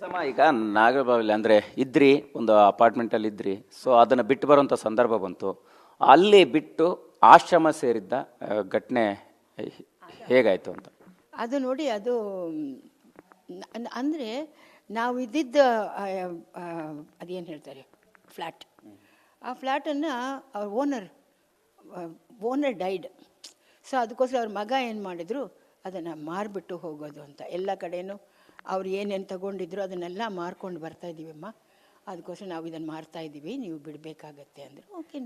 ಸಮ, ಈಗ ನಾಗರಬಾವಿಲಿ ಅಂದರೆ ಇದ್ರಿ, ಒಂದು ಅಪಾರ್ಟ್ಮೆಂಟಲ್ಲಿ ಇದ್ರಿ. ಸೊ ಅದನ್ನು ಬಿಟ್ಟು ಬರುವಂಥ ಸಂದರ್ಭ ಬಂತು. ಅಲ್ಲಿ ಬಿಟ್ಟು ಆಶ್ರಮ ಸೇರಿದ್ದ ಘಟನೆ ಹೇಗಾಯಿತು ಅಂತ? ಅದು ನೋಡಿ, ಅದು ಅಂದರೆ ನಾವು ಇದ್ದಿದ್ದ ಅದೇನು ಹೇಳ್ತಾರೆ ಫ್ಲ್ಯಾಟ್ ಆ ಫ್ಲ್ಯಾಟನ್ನು ಅವ್ರ ಓನರ್ ಓನರ್ ಡೈಡ್. ಸೊ ಅದಕ್ಕೋಸ್ಕರ ಅವ್ರ ಮಗ ಏನು ಮಾಡಿದ್ರು, ಅದನ್ನು ಮಾರಿಬಿಟ್ಟು ಹೋಗೋದು ಅಂತ. ಎಲ್ಲ ಕಡೆನೂ ಅವ್ರು ಏನೇನು ತಗೊಂಡಿದ್ರು ಅದನ್ನೆಲ್ಲ ಮಾರ್ಕೊಂಡು ಬರ್ತಾ ಇದ್ದೀವಮ್ಮ ಅದಕ್ಕೋಸ್ಕರ ನಾವು ಇದನ್ನು ಮಾರ್ತಾ ಇದ್ದೀವಿ ನೀವು ಬಿಡಬೇಕಾಗತ್ತೆ ಅಂದರೆ. ಓಕೆ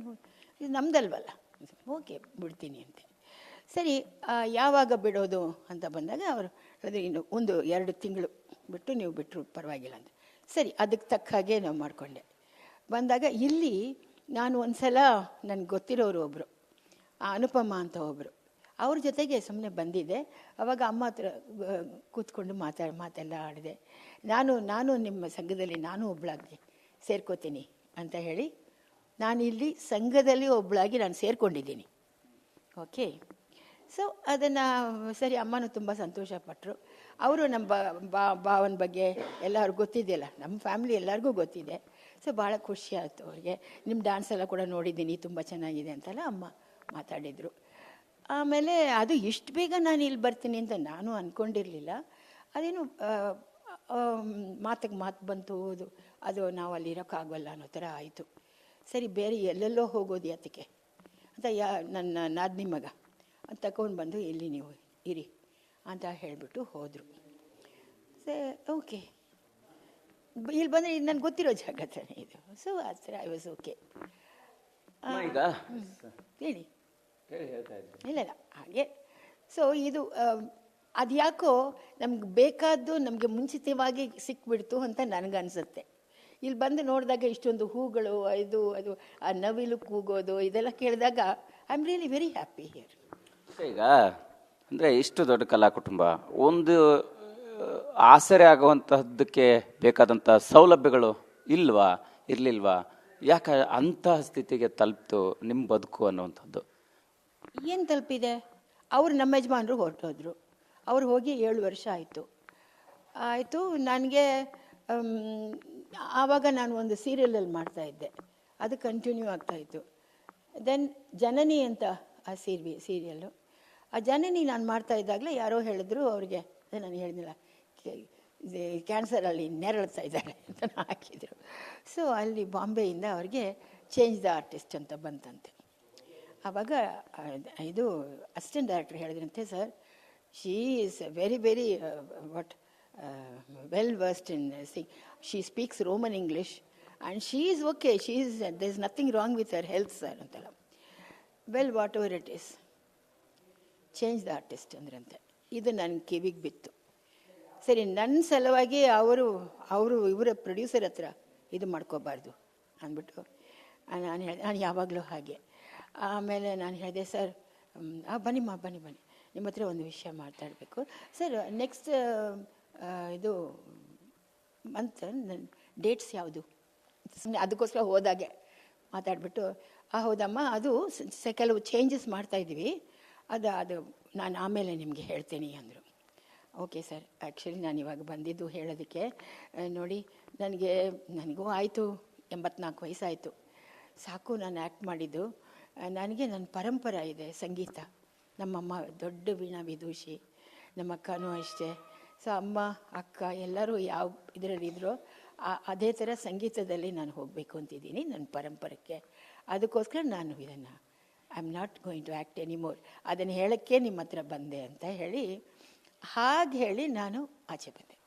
ಇದು ನಮ್ದಲ್ವಲ್ಲ. ಓಕೆ, ಬಿಡ್ತೀನಿ ಅಂತ ಸರಿ ಯಾವಾಗ ಬಿಡೋದು ಅಂತ ಬಂದಾಗ ಅವರು ಅದು ಇನ್ನು ಒಂದು ಎರಡು ತಿಂಗಳು ಬಿಟ್ಟು ನೀವು ಬಿಟ್ಟರು ಪರವಾಗಿಲ್ಲ ಅಂತ. ಸರಿ, ಅದಕ್ಕೆ ತಕ್ಕ ಹಾಗೆ ನಾವು ಮಾಡಿಕೊಂಡೆ. ಬಂದಾಗ ಇಲ್ಲಿ ನಾನು ಒಂದು ಸಲ ನನಗೆ ಗೊತ್ತಿರೋರು ಒಬ್ಬರು ಅನುಪಮ ಅಂತ ಒಬ್ಬರು ಅವ್ರ ಜೊತೆಗೆ ಸುಮ್ಮನೆ ಬಂದಿದ್ದೆ. ಅವಾಗ ಅಮ್ಮ ಹತ್ರ ಕೂತ್ಕೊಂಡು ಮಾತಾಡ, ಮಾತೆಲ್ಲ ಆಡಿದೆ. ನಾನು ನಾನು ನಿಮ್ಮ ಸಂಘದಲ್ಲಿ ನಾನು ಒಬ್ಬಳಾಗಿ ಸೇರ್ಕೋತೀನಿ ಅಂತ ಹೇಳಿ ನಾನು ಇಲ್ಲಿ ಸಂಘದಲ್ಲಿ ಒಬ್ಬಳಾಗಿ ನಾನು ಸೇರ್ಕೊಂಡಿದ್ದೀನಿ. ಓಕೆ? ಸೊ ಅದನ್ನು, ಸರಿ, ಅಮ್ಮನೂ ತುಂಬ ಸಂತೋಷಪಟ್ಟರು ಅವರು ನಮ್ಮ ಬಾ ಭಾವನ ಬಗ್ಗೆ ಎಲ್ಲರಿಗೂ ಗೊತ್ತಿದೆಯಲ್ಲ, ನಮ್ಮ ಫ್ಯಾಮಿಲಿ ಎಲ್ಲರಿಗೂ ಗೊತ್ತಿದೆ. ಸೊ ಭಾಳ ಖುಷಿ ಆಯಿತು ಅವ್ರಿಗೆ. ನಿಮ್ಮ ಡ್ಯಾನ್ಸ್ ಎಲ್ಲ ಕೂಡ ನೋಡಿದ್ದೀನಿ, ತುಂಬ ಚೆನ್ನಾಗಿದೆ ಅಂತೆಲ್ಲ ಅಮ್ಮ ಮಾತಾಡಿದರು. ಆಮೇಲೆ ಅದು ಎಷ್ಟು ಬೇಗ ನಾನು ಇಲ್ಲಿ ಬರ್ತೀನಿ ಅಂತ ನಾನು ಅಂದ್ಕೊಂಡಿರಲಿಲ್ಲ ಅದೇನು ಮಾತಿಗೆ ಮಾತು ಬಂತು ಅದು ಅದು ನಾವು ಅಲ್ಲಿ ಇರೋಕ್ಕಾಗಲ್ಲ ಅನ್ನೋ ಥರ ಆಯಿತು. ಸರಿ ಬೇರೆ ಎಲ್ಲೆಲ್ಲೋ ಹೋಗೋದು ಯಾತಕ್ಕೆ? ಅಂತ ಯಾ ನನ್ನ ನಾದಿನಿ ಮಗ ಅಂತ ತಗೊಂಡು ಬಂದು ಇಲ್ಲಿ ನೀವು ಇರಿ ಅಂತ ಹೇಳಿಬಿಟ್ಟು ಹೋದರು. Say okay. ಇಲ್ಲಿ ಬಂದರೆ ಇದು ನನಗೆ ಗೊತ್ತಿರೋ ಜಾಗ ತಾನೇ ಇದು. ಸೊ ಆ ಥರ ಐ ವಾಸ್ ಓಕೆ ಈಗ? ಹೇಳಿ. ಇಲ್ಲ ಇಲ್ಲ ಹಾಗೆ. ಸೊ ಇದು ಅದ್ಯಾಕೋ ನಮ್ಗೆ ಬೇಕಾದ್ದು ನಮಗೆ ಮುಂಚಿತವಾಗಿ ಸಿಕ್ಬಿಡ್ತು ಅಂತ ನನಗನ್ಸುತ್ತೆ. ಇಲ್ಲಿ ಬಂದು ನೋಡಿದಾಗ ಇಷ್ಟೊಂದು ಹೂಗಳು ಇದು ಅದು ಆ ನವಿಲು ಕೂಗೋದು ಇದೆಲ್ಲ ಕೇಳಿದಾಗ I am really very happy here ಈಗ ಅಂದರೆ ಇಷ್ಟು ದೊಡ್ಡ ಕಲಾ ಕುಟುಂಬ ಒಂದು ಆಸರೆ ಆಗುವಂತಹದ್ದಕ್ಕೆ ಬೇಕಾದಂಥ ಸೌಲಭ್ಯಗಳು ಇಲ್ವಾ ಇರಲಿಲ್ವಾ? ಯಾಕೆ ಅಂತಹ ಸ್ಥಿತಿಗೆ ತಲುಪ್ತು ನಿಮ್ಮ ಬದುಕು ಅನ್ನುವಂಥದ್ದು? ಏನು ತಲುಪಿದೆ? ಅವರು ನಮ್ಮ ಯಜಮಾನರು ಹೊರಟೋದ್ರು. ಅವ್ರು ಹೋಗಿ ಏಳು ವರ್ಷ ಆಯಿತು. ಆಯಿತು, ನನಗೆ ಆವಾಗ ನಾನು ಒಂದು ಸೀರಿಯಲಲ್ಲಿ ಮಾಡ್ತಾ ಇದ್ದೆ. ಅದು ಕಂಟಿನ್ಯೂ ಆಗ್ತಾಯಿತ್ತು ದೆನ್ ಜನನಿ ಅಂತ ಆ ಸೀರಿ ಸೀರಿಯಲ್ಲು. ಆ ಜನನಿ ನಾನು ಮಾಡ್ತಾ ಇದ್ದಾಗಲೇ ಯಾರೋ ಹೇಳಿದ್ರು ಅವ್ರಿಗೆ, ಅದೇ ನಾನು ಹೇಳಿದಿಲ್ಲ ಕ್ಯಾನ್ಸರಲ್ಲಿ ನೆರಳ್ತಾ ಇದ್ದಾರೆ ಅಂತ ಹಾಕಿದರು. ಸೊ ಅಲ್ಲಿ ಬಾಂಬೆಯಿಂದ ಅವ್ರಿಗೆ ಚೇಂಜ್ ದ ಆರ್ಟಿಸ್ಟ್ ಅಂತ ಬಂತಂತೆ. ಆವಾಗ ಇದು ಅಸಿಸ್ಟೆಂಟ್ ಡೈರೆಕ್ಟರ್ ಹೇಳಿದ್ರಂತೆ sir she is very very what well worst in sing she speaks Roman English and she is okay she is the is nothing wrong with our health sir ಅಂತೆಲ್ಲ. Well whatever it is change the artist ಅಂದ್ರಂತೆ. ಇದು ನನ್ನ ಕಿವಿಗೆ ಬಿತ್ತು. ಸರಿ ನನ್ನ ಸಲುವಾಗಿ ಅವರು ಅವರು ಇವರ ಪ್ರೊಡ್ಯೂಸರ್ ಹತ್ರ ಇದು ಮಾಡ್ಕೋಬಾರ್ದು ಅಂದ್ಬಿಟ್ಟು ನಾನು ಹೇಳಿದೆ, ನಾನು ಯಾವಾಗಲೂ ಹಾಗೆ. ಆಮೇಲೆ ನಾನು ಹೇಳಿದೆ, ಸರ್ ಬನ್ನಿಮ್ಮ ಬನ್ನಿ ಬನ್ನಿ ನಿಮ್ಮ ಹತ್ರ ಒಂದು ವಿಷಯ ಮಾತಾಡಬೇಕು. ಸರ್ ನೆಕ್ಸ್ಟ್ ಇದು ಮಂತ್ ಡೇಟ್ಸ್ ಯಾವುದು? ಸುಮ್ಮನೆ ಅದಕ್ಕೋಸ್ಕರ ಹೋದಾಗೆ ಮಾತಾಡಿಬಿಟ್ಟು, ಆ, ಹೌದಮ್ಮ, ಅದು ಕೆಲವು ಚೇಂಜಸ್ ಮಾಡ್ತಾ ಇದ್ದೀವಿ. ಅದು ಅದು ನಾನು ಆಮೇಲೆ ನಿಮಗೆ ಹೇಳ್ತೀನಿ, ಅಂದರು. ಓಕೆ ಸರ್ ಆ್ಯಕ್ಚುಲಿ ನಾನು ಇವಾಗ ಬಂದಿದ್ದು ಹೇಳೋದಕ್ಕೆ ನೋಡಿ, ನನಗೆ, ನನಗೂ ಆಯಿತು. ಎಂಬತ್ನಾಲ್ಕು ವಯಸ್ಸಾಯಿತು. ಸಾಕು, ನಾನು ಆ್ಯಕ್ಟ್ ಮಾಡಿದ್ದು. ನನಗೆ ನನ್ನ ಪರಂಪರೆ ಇದೆ, ಸಂಗೀತ. ನಮ್ಮಮ್ಮ ದೊಡ್ಡ ವೀಣಾ ವಿದೂಷಿ, ನಮ್ಮ ಅಕ್ಕನೂ ಅಷ್ಟೇ. ಸೊ, ಅಮ್ಮ, ಅಕ್ಕ ಎಲ್ಲರೂ ಯಾವ ಇದರಲ್ಲಿ ಇದ್ರೋ ಆ- ಅದೇ ಥರ ಸಂಗೀತದಲ್ಲಿ ನಾನು ಹೋಗಬೇಕು ಅಂತಿದ್ದೀನಿ ನನ್ನ ಪರಂಪರೆಗೆ. ಅದಕ್ಕೋಸ್ಕರ ನಾನು ಇದನ್ನು I am not going to act anymore ಅದನ್ನು ಹೇಳೋಕ್ಕೆ ನಿಮ್ಮ ಹತ್ರ ಬಂದೆ ಅಂತ ಹೇಳಿ, ಹಾಗೆ ಹೇಳಿ ನಾನು ಆಚೆ ಬಂದೆ.